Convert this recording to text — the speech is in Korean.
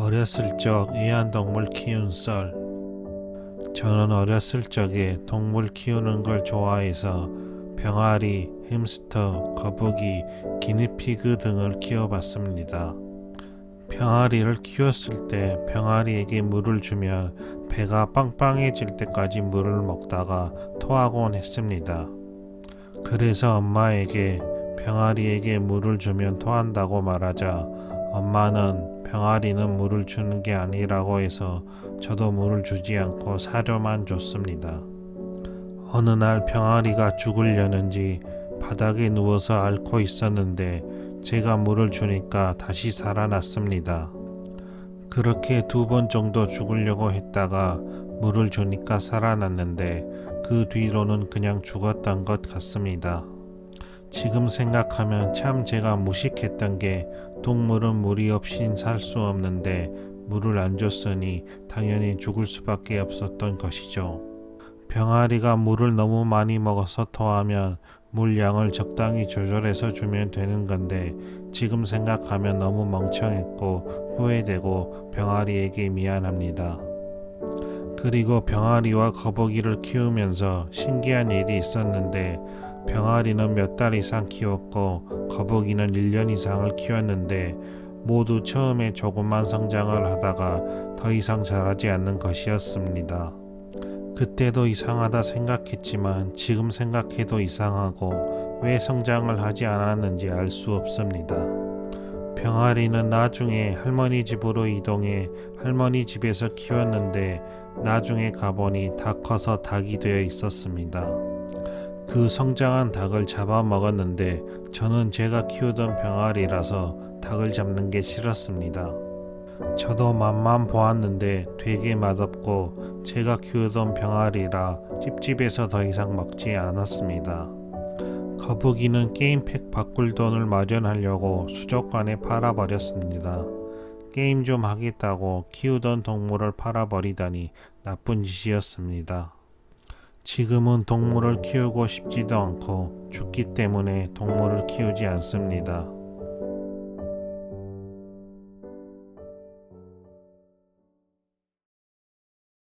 어렸을 적 애완동물 키운 썰. 저는 어렸을 적에 동물 키우는 걸 좋아해서 병아리, 햄스터, 거북이, 기니피그 등을 키워봤습니다. 병아리를 키웠을 때 병아리에게 물을 주면 배가 빵빵해질 때까지 물을 먹다가 토하곤 했습니다. 그래서 엄마에게 병아리에게 물을 주면 토한다고 말하자 엄마는 병아리는 물을 주는 게 아니라고 해서 저도 물을 주지 않고 사료만 줬습니다. 어느 날 병아리가 죽으려는지 바닥에 누워서 앓고 있었는데 제가 물을 주니까 다시 살아났습니다. 그렇게 두 번 정도 죽으려고 했다가 물을 주니까 살아났는데 그 뒤로는 그냥 죽었던 것 같습니다. 지금 생각하면 참 제가 무식했던 게 동물은 물이 없인 살 수 없는데 물을 안 줬으니 당연히 죽을 수밖에 없었던 것이죠. 병아리가 물을 너무 많이 먹어서 토하면 물량을 적당히 조절해서 주면 되는 건데 지금 생각하면 너무 멍청했고 후회되고 병아리에게 미안합니다. 그리고 병아리와 거북이를 키우면서 신기한 일이 있었는데 병아리는 몇 달 이상 키웠고 거북이는 1년 이상을 키웠는데 모두 처음에 조금만 성장을 하다가 더 이상 자라지 않는 것이었습니다. 그때도 이상하다 생각했지만 지금 생각해도 이상하고 왜 성장을 하지 않았는지 알 수 없습니다. 병아리는 나중에 할머니 집으로 이동해 할머니 집에서 키웠는데 나중에 가보니 다 커서 닭이 되어 있었습니다. 그 성장한 닭을 잡아먹었는데 저는 제가 키우던 병아리라서 닭을 잡는 게 싫었습니다. 저도 맛만 보았는데 되게 맛없고 제가 키우던 병아리라 찝찝해서 더 이상 먹지 않았습니다. 거북이는 게임팩 바꿀 돈을 마련하려고 수족관에 팔아버렸습니다. 게임 좀 하겠다고 키우던 동물을 팔아버리다니 나쁜 짓이었습니다. 지금은 동물을 키우고 싶지도 않고 죽기 때문에 동물을 키우지 않습니다.